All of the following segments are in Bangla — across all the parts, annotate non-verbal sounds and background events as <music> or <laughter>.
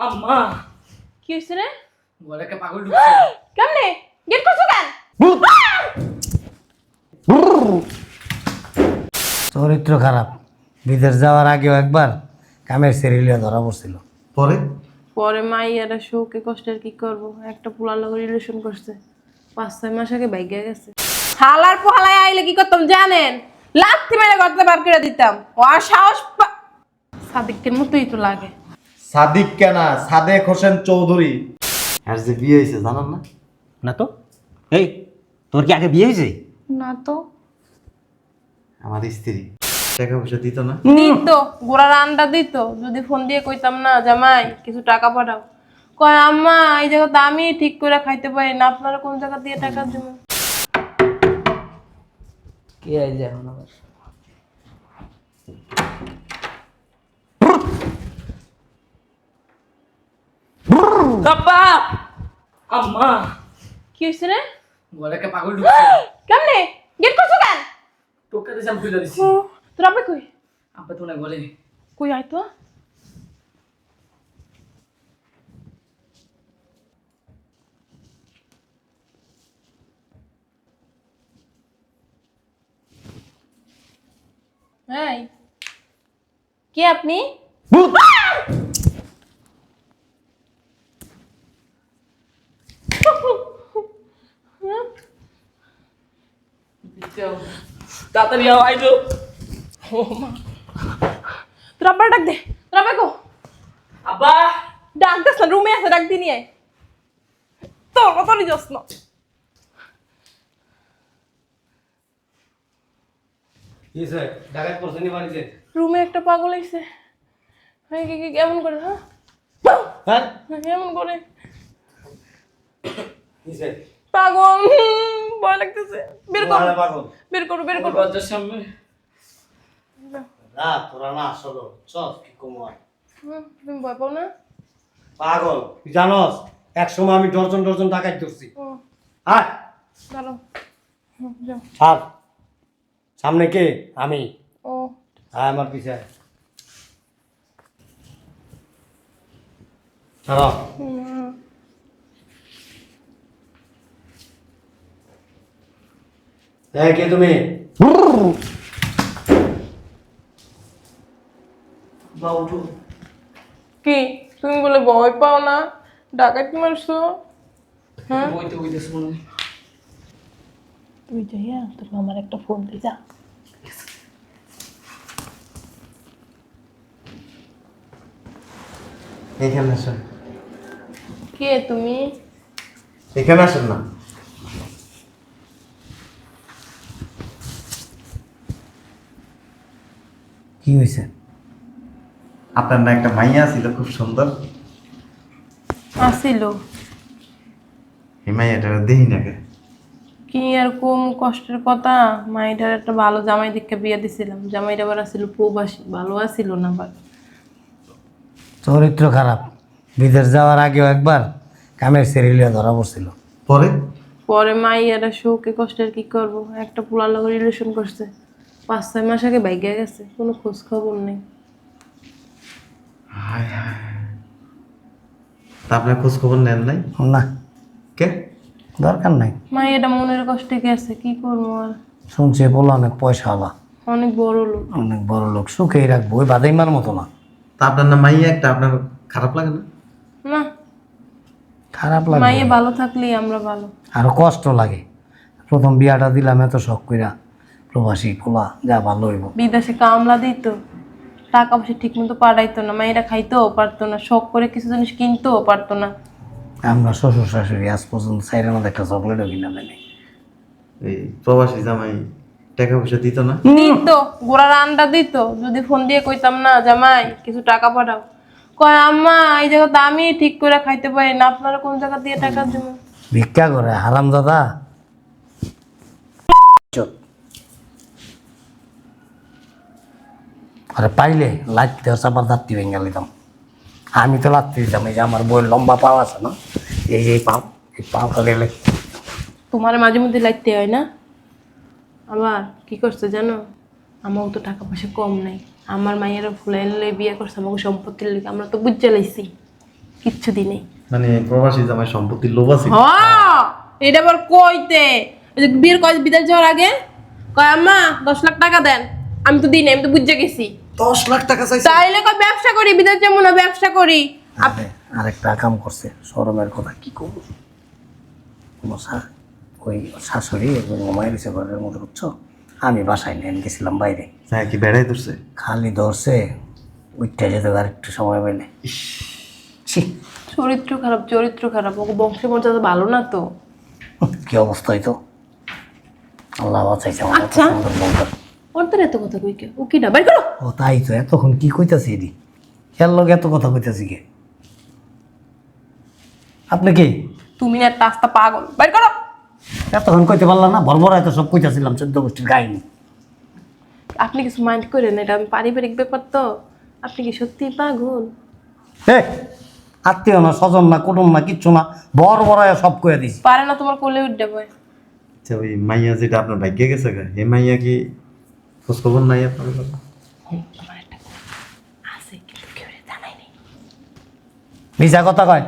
আম্মা। কি হয়েছে রে? ঘরে একটা পাগল ঢুকছে। <gasps> কেমনে? গেট করছ কেন? চরিত্র খারাপ। বিদেশ যাওয়ার আগেও একবার কামের সেরিলিয়া ধরা পড়ছিল। পরে? পরে মাইয়ারা শোকে কষ্টের কি করব? একটা পোলার লগে রিলেশন করছে। পাঁচ ছয় মাস আগে বাইকে গেছে। হালার পোহালায় আইলে কি করতাম জানেন? লাথি মেরে করতে বার করে দিতাম। ও সাহস সাদিকের মতোই তো লাগে। সাদিক কেনা সাদেক হোসেন চৌধুরী। আর যে বিয়ে হয়েছে জানান না? না তো। এই তোর কি আগে বিয়ে হয়েছে? না তো। আমার স্ত্রী। টাকা পয়সা দিত না? গোড়ার আন্ডা দিত। যদি ফোন দিয়ে কইতাম না জামাই কিছু টাকা পাঠাও। কয় আম্মা এই জায়গাতে আমি ঠিক করে খাইতে পারি না আপনারা কোন জায়গা দিয়ে টাকা দিব কে আই এখন আবার? আব্বা আম্মা! কি হয়েছে রে? ঘরে একটা পাগল ঢুকছে। <gasps> কেমনে? গেট করছ কেন? টোকা দিয়েছে আমি খুলে দিছি। তোর আপনি কই? আব্বা তো না ঘরে কই আয় তো। এই কে আপনি? তাড়াতাড়ি আও আইলো ও মা। তোর আব্বার ডাক দে। তোর আব্বা কো? আব্বা। ডাক দাস না রুমে আছে ডাক দিয়ে নিয়ে তোর কতই যত্ন কি স্যার ডাকাত করছে নি রুমে একটা পাগল আইছে। হ্যাঁ কেমন করে হ্যাঁ? হ্যাঁ? কেমন করে? পাগল। ভয় লাগতেছে। বের কর। বের করো বের করো। দরজার সামনে। না। তোরা না আসলো চল কি তুমি ভয় পাও না? পাগল। জানস এক সময় আমি ডর্জন ডর্জন ডাকাত ধরছি। আর দাঁড়াও। সামনে কে? আমি। ও। হ্যাঁ আমার পিছায় ছাড়ো। হুম, কে তুমি? বা উঠো কি? তুমি বলে ভয় পাও না? ডাকাতি মারছো হ্যাঁ? বইতে তুই যাইয়া তোর মামার একটা ফোন দিয়ে যা। এখানে আসেন। কে তুমি? এখানে আসেন না। কি হয়েছে আপনার না একটা মাইয়া ছিল খুব সুন্দর। আসিল এই মাইয়াটা দেখি না কে কি আর কম কষ্টের কথা মাইটার একটা ভালো জামাই দেখে বিয়ে দিছিলাম। জামাইটা আবার আসিল প্রবাসী ভালো আসিল না আবার। চরিত্র খারাপ। বিদেশ যাওয়ার আগেও একবার কামের সেরিলিয়া ধরা পড়ছিল। পরে? পরে মাইয়ারা শোকে কষ্টের কি করব? একটা পোলার লগে রিলেশন করছে। পাঁচ ছয় মাস আগে বাইকে গেছে কোনো খোঁজ খবর নেই। হায় হায় তা আপনার খোঁজ খবর নেন নাই? না। কে? দরকার নাই। মাইয়াটা মনের কষ্টে গেছে কি করব আর? শুনছে বলো অনেক পয়সাওয়ালা। অনেক বড় লোক। অনেক বড় লোক সুখেই রাখব ওই বাদাইমার মতো না। তা আপনার না মাইয়া একটা আপনার খারাপ লাগে না? না। খারাপ লাগে। মাইয়া ভালো থাকলেই আমরা ভালো। আরও কষ্ট লাগে। প্রথম বিয়াটা দিলাম এত শখ কইরা। প্রবাসী পোলা যা ভালো হইব। বিদেশে কামলা দিত টাকা পয়সা ঠিক মতো পাঠাইতো না মায়েরা খাইতেও পারতো না শখ করে কিছু জিনিস কিনতেও পারতো না। আমরা শ্বশুর শাশুড়ি আজ পর্যন্ত সাইডের মধ্যে একটা চকলেটও কিনা দেয়নি। এই প্রবাসী জামাই টাকা পয়সা দিত না? দিত গোড়ার আন্ডা দিত যদি ফোন দিয়ে কইতাম না জামাই কিছু টাকা পাঠাও। কয় আম্মা এই জায়গাতে আমি ঠিক করে খাইতে পারি না আপনারা কোন জায়গা দিয়ে টাকা দিব ভিক্ষা করে হারাম দাদা আরে পাইলে লাইট দেওয়া চাপার দাঁতটি ভেঙে দিতাম আমি তো লাত্তি দিতাম এই যে আমার বইয়ের লম্বা পাও আছে না এই যে পাও এই পাওটা দিলে তোমার মাঝে মধ্যে লাগতে হয় না? আবার কি করছে জানো? আমার তো টাকা পয়সা কম নাই। আমার মায়েরা ফুলাইলে বিয়ে করছে আমাকে সম্পত্তির লেগে। আমরা তো বুঝতে লাইছি কিচ্ছু দি নেই। মানে প্রবাসী জামাই সম্পত্তির লোভ আছে? হ! এটা আবার কইতে। ওই যে বিয়ের কয় বিদেশ যাওয়ার আগে? কয় আম্মা দশ লাখ টাকা দেন। আমি তো দিই নাই, আমি তো বুঝে গেছি। দশ লাখ টাকা চাইছে। তাইলে ব্যবসা করি বিদেশ যাব না ব্যবসা করি। আরে, আরেকটা কাম করছে সরমের কথা কি করব মশা ওই শাশুড়ি ঘরের মধ্যে বুঝছ? আমি বাসায় নেন গেছিলাম বাইরে। হ্যাঁ কি বেড়াই ধরছে? খালি ধরছে উঠতে যেতে আর একটু সময় পেলে ছি। চরিত্র খারাপ চরিত্র খারাপ ওকে বংশ মর্যাদা ভালো না তো। কি অবস্থা হইতো আল্লাহ বাঁচাইছে আমার এত আচ্ছা। সুন্দর। ওর তো এত কথা কই কে? ও কি না বাইর ও তাই তো এতক্ষণ কি কইতাছি এদি খেয়াল লোক এত কথা কইতাছি কে? আপনি কি? তুমি না একটা আস্তা পাগল। বাইর করো। এতক্ষণ কইতে পারলাম না? বরবরায় তো সব কইতাছিলাম চোদ্দ গোষ্ঠীর কাহিনী। আপনি কিছু মাইন্ড করেন এটা আমি পারিবারিক ব্যাপার তো। আপনি কি সত্যি পাগল? হে আত্মীয় না স্বজন না কুটুম না কিচ্ছু না বর বড়ায় সব কয়ে দিছি। পারে না তোমার কোলে উঠে বয়। আচ্ছা ওই মাইয়া যেটা আপনার ভাগ্যে গেছে গা হে মাইয়া কি খোঁজ খবর নাই আপনার? আমার একটা আছে কিন্তু কেউ জানাই নেই। মিশা কথা কয়।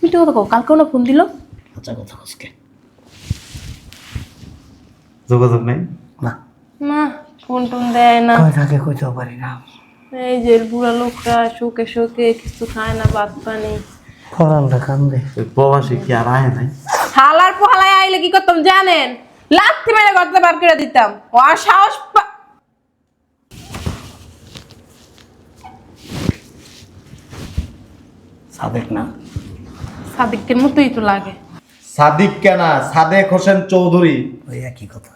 মিঠে কথা কও। কালকেও না ফোন দিল? আচ্ছা কথা আজকে যোগাযোগ নাই? না। না ফোন টোন দেয় না। কয় থাকে কইতেও পারি না। এই যে বুড়া লোকটা শোকে শোকে কিছু খায় না ভাত পানি। কান্দে। প্রবাসী কি আর আয় নাই? হালার পোহালায় আইলে কি করতাম জানেন? লাথি মেরে করতে বার করে দিতাম। ও আর সাহস সাবেক না? সাদিকের মতোই তো লাগে। সাদিক কেনা সাদেক হোসেন চৌধুরী। ওই একই কথা।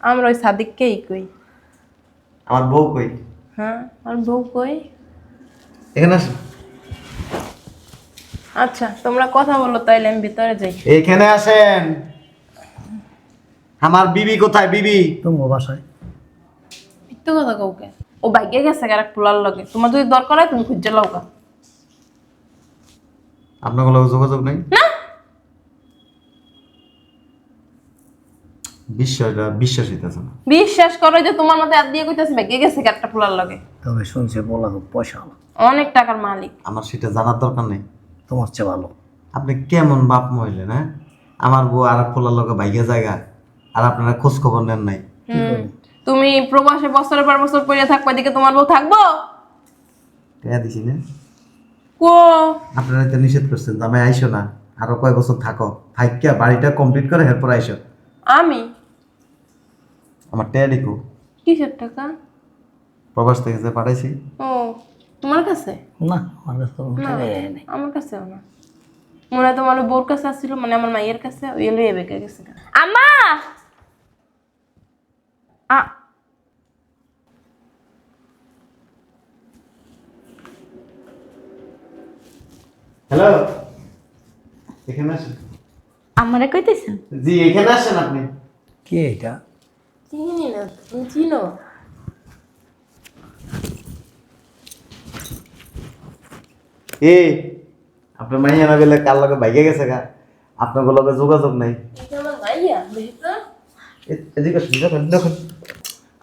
আমরা ওই সাদিককেই কই। আমার বউ কই? হ্যাঁ আর বউ কই? এখানে আসেন আচ্ছা তোমরা কথা বলো তাইলে আমি ভিতরে যাই। এখানে আসেন। আমার বিবি কোথায় বিবি? তুমি বাসায়। মিথ্যে কথা কাউকে ও বাইকে গেছে আর এক পোলার লগে। তোমার যদি দরকার হয় তুমি খুঁজে লাও কা আপনার কোনো যোগাযোগ নেই? বিষয়টা বিশ্বাস হইতেছে না। বিশ্বাস করো যে তোমার মধ্যে হাত দিয়ে কইতাছি বাইকে গেছে আর একটা পোলার লগে? তবে শুনছে বলা খুব পয়সা অনেক টাকার মালিক। আমার সেটা জানার দরকার নেই। তোমার চেয়ে ভালো। আপনি কেমন বাপ মহিলেন হ্যাঁ? আমার বউ আর এক লগে বাইকে জায়গা আর আপনারা খোঁজ খবর নেন নাই। হুম। তুমি প্রবাসে বছরের পর বছর পড়ে থাকব এদিকে তোমার বউ থাকব? টেয়া দিছি না। কো? আপনারা তো নিষেধ করছেন জামাই আইসো না। আরও কয় বছর থাকো। থাইকা বাড়িটা কমপ্লিট করে এরপর আইসো। আমি? আমার টেয়া ডিকু কিসের টাকা? প্রবাস থেকে যে পাঠাইছি। ও তোমার কাছে? না আমার কাছে তো না আমার কাছেও না। মনে হয় তোমার বোর কাছে আসছিল মানে আমার মায়ের কাছে ওই এলো বেঁকে গেছে। আম্মা! আ হ্যালো এখানে আসেন। আমারে কইতেছেন? জি এখানে আসেন আপনি। কি এটা? চিনি না তুমি চিনো? এ আপনার মাইয়া না বেলে কার লগে বাইকে গেছে গা? আপনার লগে যোগাযোগ নাই। এদিকে দেখুন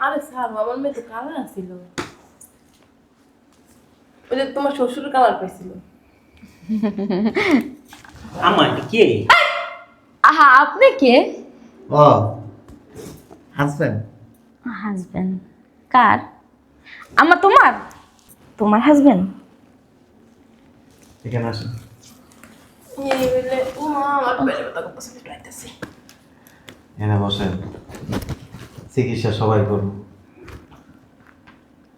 আরে স্যার আমার মেয়ে তো কালার আসছিল ওই যে তোমার শ্বশুর কালার পাইছিল। আমার কে? আহা আপনি কে? ও হাসবেন হাজবেন্ড কার? আমার তোমার? তোমার হাজবেন্ড এখানে আসেন। এনে বসেন। চিকিৎসা সবাই করব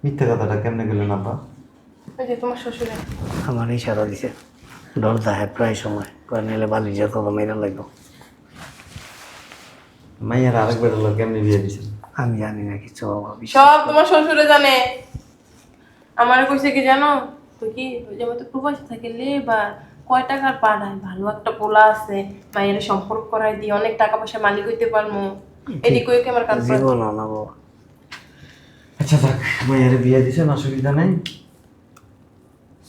মিথ্যা কথাটা কেমনে গেলেন আব্বা ওই যে তোমার শ্বশুরে আমার ইশারা দিছে। ডর দেয় প্রায় সময়। কয় নিলে বালি যেত তো মেরা লাগল মাইয়ার আরেক বেটার লোক কেমনে বিয়ে দিছেন আমি জানি না কিছু বাবা সব তোমার শ্বশুরে জানে। আমার কইছে কি জানো? তো কি ওই যে আমি তো প্রবাসী থাকি লেবার কয় টাকার পাড়ায়? ভালো একটা পোলা আছে মায়ের সম্পর্ক করাই দিয়ে অনেক টাকা পয়সা মালিক হইতে পারব এদিকে আমার কাজ জীবন না বাবা। আচ্ছা থাক মাইয়ার বিয়ে দিছেন অসুবিধা নেই?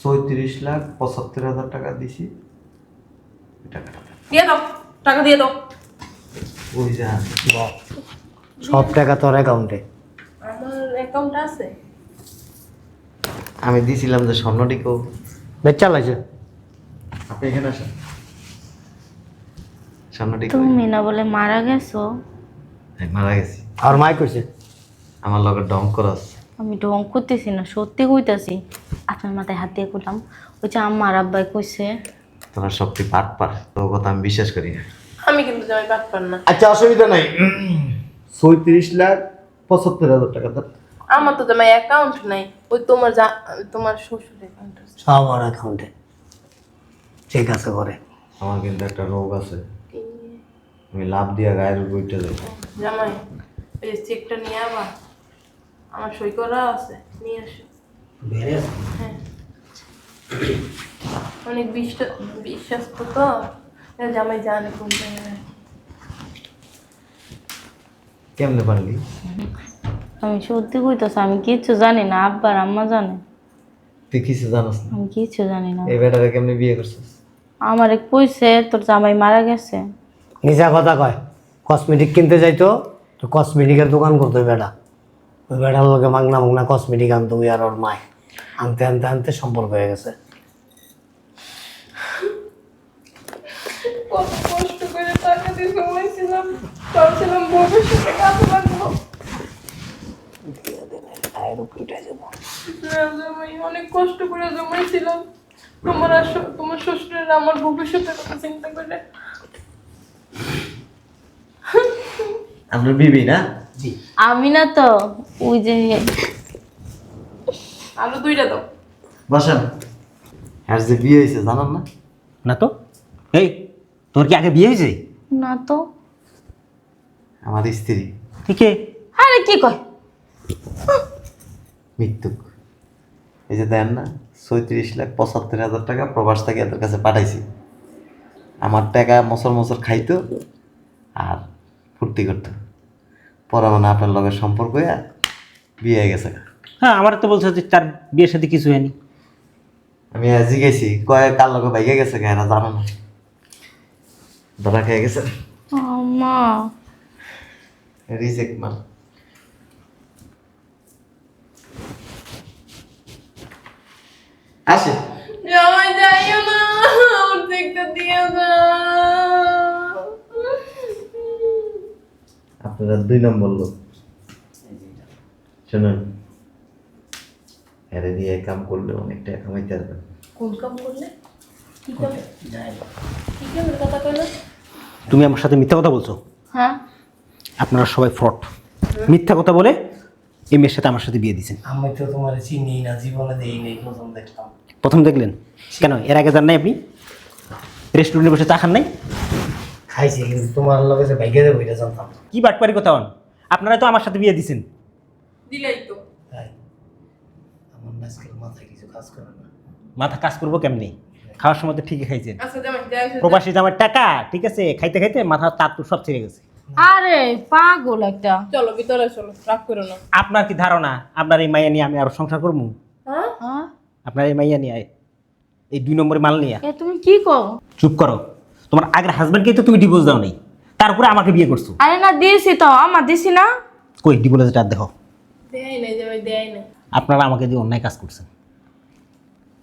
চৌত্রিশ লাখ পঁচাত্তর হাজার টাকা দিছি। টাকাটা দিয়ে দাও টাকা দিয়ে দাও। ওই যা সব টাকা তোর অ্যাকাউন্টে আমার অ্যাকাউন্ট আছে। আমি দিছিলাম যে স্বর্ণটিকেও। বেচা লাগছে আপনি এখানে আসেন। তুমি না বলে মারা গেছো। মারা গেছি। আর মাই কইছে? আমার লগে ডং করাস। আমি ঢং করতেছি না সত্যি কইতাছি। আপনার মাথায় হাত দিয়ে করলাম। ওই যে আমার আব্বাই কইছে তোরা সবটি পাট পার তোর কথা আমি বিশ্বাস করি না। আমি কিন্তু জামাই পার না। আচ্ছা অসুবিধা নাই। ছয়ত্রিশ লাখ পঁচাত্তর হাজার টাকা দাও। আমার তো জামাই অ্যাকাউন্ট নাই ওই তোমার যা তোমার শ্বশুর অ্যাকাউন্ট আছে। সব আমার অ্যাকাউন্টে ঠিক আছে করে। আমার কিন্তু একটা রোগ আছে। আমি লাভ দিয়া গায়ের বইটা যাই জামাই এই চেকটা নিয়ে আবার আমার সই করা আছে নিয়ে আসো। হ্যাঁ। অনেক বিশ্বাস বিশ্বাস তো। জামাই জানে কোন জায়গায় কেমনে পারলি? আমি সত্যি কইতাছি আমি কিচ্ছু জানি না আব্বার আম্মা জানে। তুই কিছু জানাস না? আমি কিচ্ছু জানি না। এই বেটারে কেমনে বিয়ে করছিস? আমার এক কইছে তোর জামাই মারা গেছে। নিজা কথা কয় কসমেটিক কিনতে যাইতো তো কসমেটিকের দোকান করতো ওই বেটা। ওই বেটার লোকে মাগনা মাগনা কসমেটিক আনতো ওই আর ওর মায়। আনতে আনতে আনতে সম্পর্ক হয়ে গেছে। কত কষ্ট করে টাকা দিয়ে জমাইছিলাম ভাবছিলাম ভবিষ্যতে কাজে লাগবো অনেক কষ্ট করে জমাইছিলাম তোমার তোমার শ্বশুরের আমার ভবিষ্যতের কথা চিন্তা করে। আপনার বিবি না? আমি না তো ওই যে আরও দুইটা দাও। বসেন। হ্যাঁ যে বিয়ে হয়েছে জানান না? না তো। এই তোর কি আগে বিয়ে হয়েছে? না তো। আমার স্ত্রী। ঠিক আরে কি কয়? মৃত্যুক এই যে দেন না ছয়ত্রিশ লাখ পঁচাত্তর হাজার টাকা প্রবাস থেকে এদের কাছে পাঠাইছি। আমার টাকা মসর মসর খাইতো আর ফুর্তি করতো। পরে মানে আপনার লগের সম্পর্ক হয়ে বিয়ে হয়ে গেছে হ্যাঁ আমার তো বলছে যে তার বিয়ের সাথে কিছু হয়নি। আমি আজি গেছি। কয়ে কার লগে বাইকে গেছে এরা জানো না। ধরা খেয়ে গেছে? আম্মা রিজেক্ট মাল আসে। জামাই যাইও না। আপনারা দুই নম্বর লোক। শুনুন। এরে দিয়ে কাম করলে অনেক টাকা কামাইতে পারবেন কোন কাম করলে? কি কাম? কি কামের কথা কইলো? তুমি আমার সাথে মিথ্যা কথা বলছো? হ্যাঁ। আপনারা সবাই ফ্রড। মিথ্যা কথা বলে এই মেয়ের সাথে আমার সাথে বিয়ে দিয়েছেন। আমি তো তোমার চিনি না জীবনে দেই নেই প্রথম দেখলাম। প্রথম দেখলেন? কেন এর আগে যান নাই আপনি? রেস্টুরেন্টে বসে চা খান নাই? খাইছি কিন্তু তোমার লগে যে ভাগ্যে দেবো এটা জানতাম কি বাটপারি কথা হন? আপনারা তো আমার সাথে বিয়ে দিয়েছেন। দিলাই তো তাই আমার আজকের মাথায় কিছু কাজ করে না। মাথা কাজ করব কেমনি? খাওয়ার সময় তো ঠিকই খাইছেন। আচ্ছা প্রবাসী আমার টাকা ঠিক আছে? খাইতে খাইতে মাথা তার তো সব ছেড়ে গেছে। আরে পাগল একটা। চলো ভিতরে চলো রাগ করো না। আপনার কি ধারণা? আপনার এই মাইয়া নিয়ে আমি আরও সংসার করব? হ্যাঁ? হ্যাঁ? আপনার এই মাইয়া নিয়ে এই দুই নম্বরে মাল নিয়ে। এ তুমি কি কও? চুপ করো। তোমার আগের হাজব্যান্ডকেই তো তুমি ডিভোর্স দাও নাই তারপরে আমাকে বিয়ে করছ। আরে না দিয়েছি তো। আমার দিছি না। কই ডিভোর্সটা দেখো। দেয় নাই জামাই দেয় নাই। আপনারা আমাকে দিয়ে অন্যায় কাজ করছেন।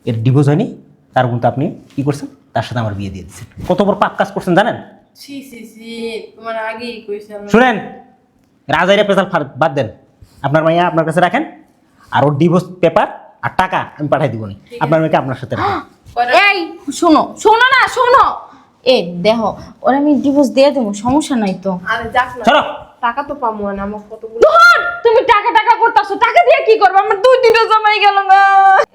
এর ডিভোর্স হয়নি তার কিন্তু আপনি কি করছেন? তার সাথে আমার বিয়ে দিয়ে দিচ্ছেন। কত বড় পাপ কাজ করছেন জানেন? তোমার আগেই কইছিলাম। শুনেন রাজাইরা পেশাল বাদ দেন। আপনার মাইয়া আপনার কাছে রাখেন আর ওর ডিভোর্স পেপার আর টাকা আমি পাঠাই দিব নি আপনার মেয়েকে আপনার সাথে <gasps> এই শোনো শোনো না শোনো। এ দেখো ওরা আমি ডিভোর্স দিয়ে দেবো সমস্যা নাই তো। আরে যাক না। চলো। টাকা তো পাবো না আমার কতগুলো ধর, তুমি টাকা টাকা করতেছো টাকা দিয়ে কি করবে? আমার দুই দুইটা জামাই গেল গা।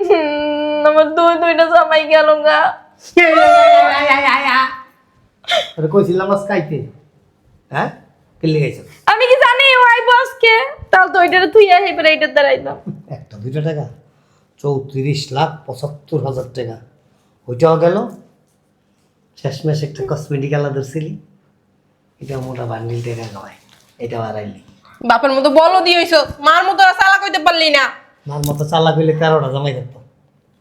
হুম, আমার দুই দুইটা জামাই গেল গা। আরে কইছিলাম আজ খাইতে হ্যাঁ? কেলে গেছো আমি কি জানি ও আইবো আজকে? তাহলে তো ওইটারে তুই আইবার এইটার দাঁড়াইতাম একটা দুইটা টাকা? চৌত্রিশ লাখ পঁচাত্তর হাজার টাকা। ওইটাও গেল। শেষমেশ একটা কসমেটিক আলাদা ছিলি। এটা মোটা বান্ডিল টাকা কামাই এটা বাড়াইলি। বাপের মতো বলো দিয়েছ মার মতো আর চালা কইতে পারলি না। মার মতো চালা কইলে তেরোটা জমাই যেত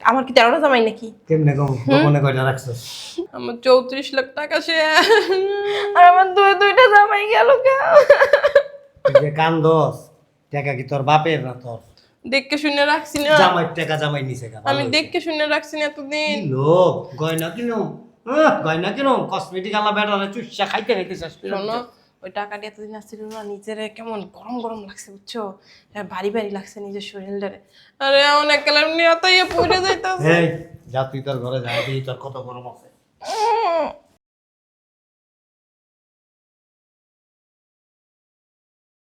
আমার কি তেরোটা জামাই নাকি? কেমনে কম? গোপনে কয়টা রাখছো? আমার চৌত্রিশ লাখ টাকা সে। আর আমার দুই দুইটা জামাই গেল যে কান দোষ টাকা কি তোর বাপের না তোর? দেখকে শুনে রাখছি না। জামাইয়ের টাকা জামাই নিছে গা, আমি হইছে। দেখকে শুনে রাখছি না এতদিন। কি লোক গয়না কিনো? আহ, গয়না কিনো? কসমেটিক আলা বেটারে চুষা খাইতে খাইতে শেষ। ওই টাকাটা এতদিন আসছিল না নিজের কেমন গরম গরম লাগছে বুঝছ? আর ভারী ভারী লাগছে নিজের শরীরটারে। আরে অনেক কালার নিয়ে অত ইয়ে পড়ে যাইতাছে। এই যা তুই তোর ঘরে যা তুই তোর কত গরম আছে।